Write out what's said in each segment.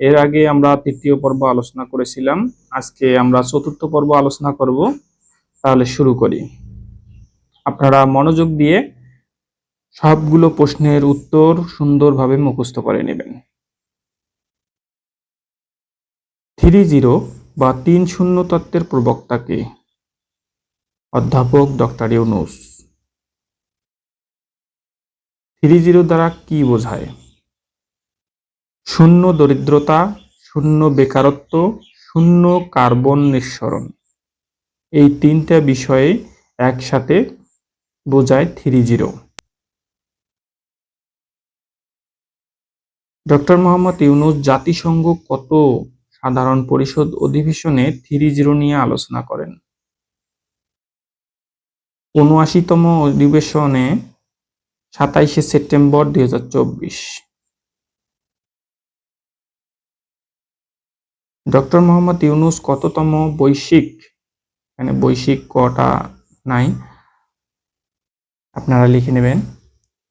এর আগে আমরা তৃতীয় পর্ব আলোচনা করেছিলাম। আজকে আমরা চতুর্থ পর্ব আলোচনা করব। তাহলে শুরু করি। আপনারা মনোযোগ দিয়ে সবগুলো প্রশ্নের উত্তর সুন্দরভাবে মুখস্থ করে নেবেন। থ্রি জিরো বা তিন শূন্য তত্ত্বের প্রবক্তাকে অধ্যাপক ডক্টর ইউনুস। থ্রি জিরো দ্বারা কি বোঝায়? শূন্য দরিদ্রতা, শূন্য বেকারত্ব, শূন্য কার্বন নিঃসরণ। এই তিনটা বিষয়ে একসাথে বোঝায় three zero. Doctor Mohammad Yunus জাতিসংঘ কত সাধারণ পরিষদ অধিবেশনে থ্রি জিরো নিয়ে আলোচনা করেন? উনআশিতম অধিবেশনে সাতাইশে সেপ্টেম্বর দুই হাজার চব্বিশ হাজার চব্বিশ ডক্টর মোহাম্মদ ইউনুস কততম বৈশ্বিক? এখানে বৈশ্বিক কটা নাই। আপনারা লিখে নেবেন।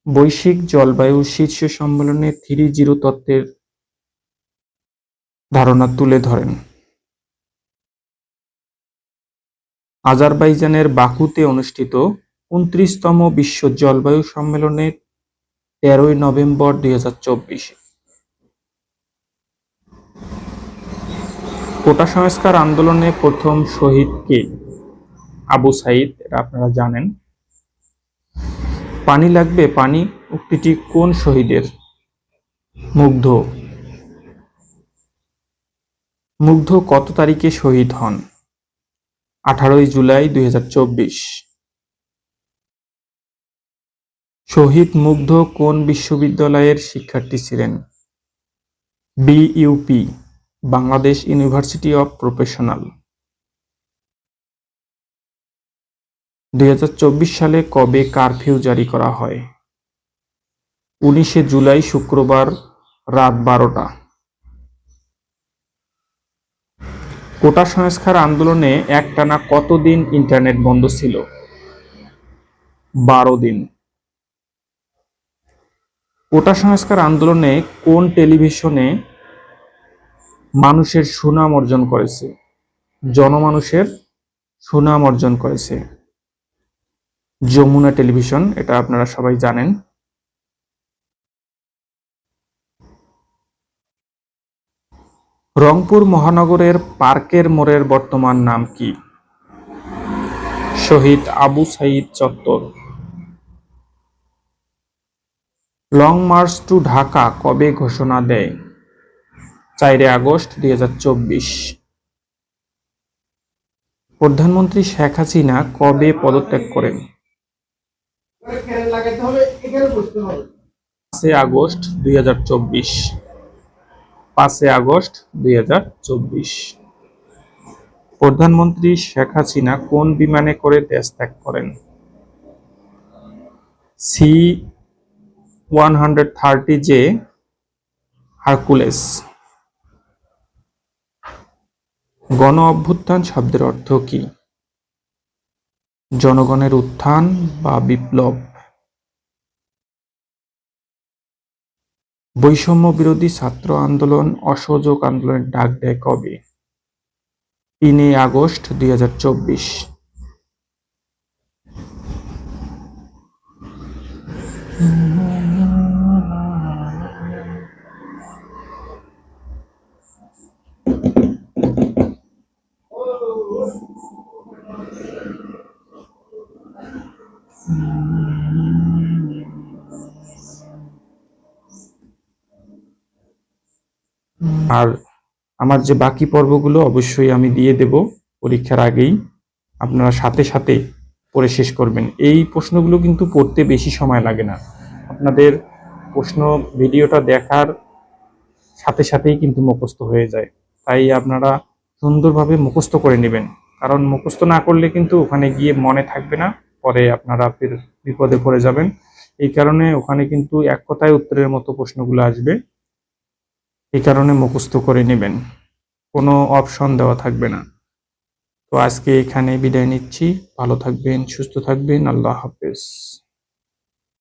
বৈশ্বিক জলবায়ু শীর্ষ সম্মেলনে থ্রি জিরো তত্ত্বের ধারণা তুলে ধরেন। আজারবাইজানের বাকুতে অনুষ্ঠিত উনত্রিশতম বিশ্ব জলবায়ু সম্মেলনে তেরোই নভেম্বর দুই কোটা সংস্কার আন্দোলনে প্রথম শহীদ কে? আবু সাইদ, এটা আপনারা জানেন। পানি লাগবে, পানি? উক্তিটি কোন শহীদের? মুগ্ধ। মুগ্ধ কত তারিখে শহীদ হন? আঠারোই জুলাই দুই হাজার চব্বিশ। শহীদ মুগ্ধ কোন বিশ্ববিদ্যালয়ের শিক্ষার্থী ছিলেন? BUP. Bangladesh university of professional দুই হাজার চব্বিশ সালে কবে কারফিউ জারি করা হয়? উনিশে জুলাই শুক্রবার রাত বারোটা। কোটা সংস্কার আন্দোলনে একটানা কতদিন ইন্টারনেট বন্ধ ছিল? বারো দিন। কোটা সংস্কার আন্দোলনে কোন টেলিভিশনে মানুষের সুনাম অর্জন করেছে। জনমানুষের সুনাম অর্জন করেছে। যমুনা টেলিভিশন, এটা আপনারা সবাই জানেন। রংপুর মহানগরের পার্কের মোড়ের বর্তমান নাম কি? শহীদ আবু সাইদ চত্বর। লং মার্চ টু ঢাকা কবে ঘোষণা দেয়? চারে আগস্ট দুই হাজার চব্বিশ। প্রধানমন্ত্রী শেখ হাসিনা কবে পদত্যাগ করেন? পাঁচে আগস্ট দুই পাঁচে আগস্ট দুই হাজার চব্বিশ। প্রধানমন্ত্রী শেখ হাসিনা কোন বিমানে করে দেশ ত্যাগ করেন? C one hundred thirty J, Hercules. গণ অভ্যুত্থান শব্দের অর্থ কি? জনগণের উত্থান বা বিপ্লব। বৈষম্য বিরোধী ছাত্র আন্দোলন, অসহযোগ আন্দোলনের ডাক দেয় কবে? তিনই আগস্ট দুই হাজার চব্বিশ। আর আমার যে বাকি পর্বগুলো অবশ্যই আমি দিয়ে দেব পরীক্ষার আগেই। আপনারা সাথে সাথে পড়ে শেষ করবেন। এই প্রশ্নগুলো কিন্তু পড়তে বেশি সময় লাগে না। আপনাদের প্রশ্ন ভিডিওটা দেখার সাথে সাথেই কিন্তু মুখস্থ হয়ে যায়। তাই আপনারা সুন্দরভাবে মুখস্থ করে নেবেন। কারণ মুখস্থ না করলে কিন্তু ওখানে গিয়ে মনে থাকবে না। পরে আপনারা বিপদে পড়ে যাবেন। এই কারণে ওখানে কিন্তু এক কথায় উত্তরের মতো প্রশ্নগুলো আসবে। এই কারণে মুখস্থ করে নেবেন। কোনো অপশন দেওয়া থাকবে না। তো আজকে এখানে বিদায় নিচ্ছি। ভালো থাকবেন, সুস্থ থাকবেন। আল্লাহ হাফেজ।